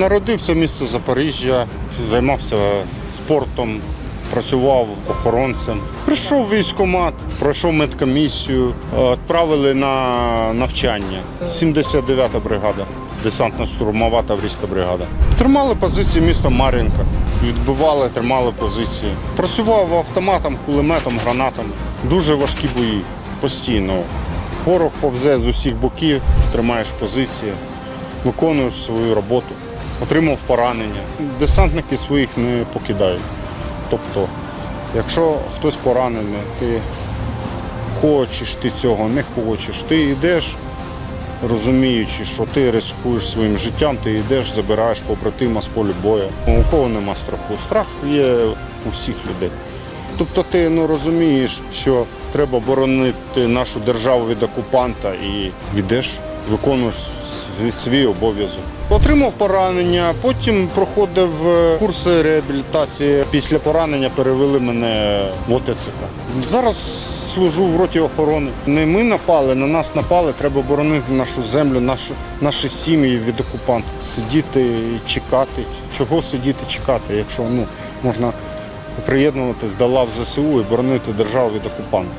Народився в місті Запоріжжя, займався спортом, працював охоронцем. Прийшов в військкомат, пройшов медкомісію, е, відправили на навчання. 79-та бригада, десантно-штурмова таврійська бригада. Тримали позиції міста Мар'їнка, відбивали, тримали позиції. Працював автоматом, кулеметом, гранатами. Дуже важкі бої постійно. Порох повзе з усіх боків, тримаєш позиції, виконуєш свою роботу, отримав поранення. Десантники своїх не покидають. Тобто, якщо хтось поранений, ти хочеш ти цього, не хочеш, ти йдеш, розуміючи, що ти ризикуєш своїм життям, ти йдеш, забираєш побратима з полю бою. У кого нема страху? Страх є у всіх людей. Тобто ти ну, розумієш, що треба боронити нашу державу від окупанта і йдеш, виконуєш свій- обов'язок. Отримав поранення, потім проходив е, курси реабілітації. Після поранення перевели мене в ОТЦК. Зараз служу в роті охорони. Не ми напали, на нас напали. Треба боронити нашу землю, нашу, наші сім'ї від окупанта. Сидіти і чекати. Чого сидіти чекати, якщо ну, можна приєднуватись до лав ЗСУ і боронити державу від окупанта.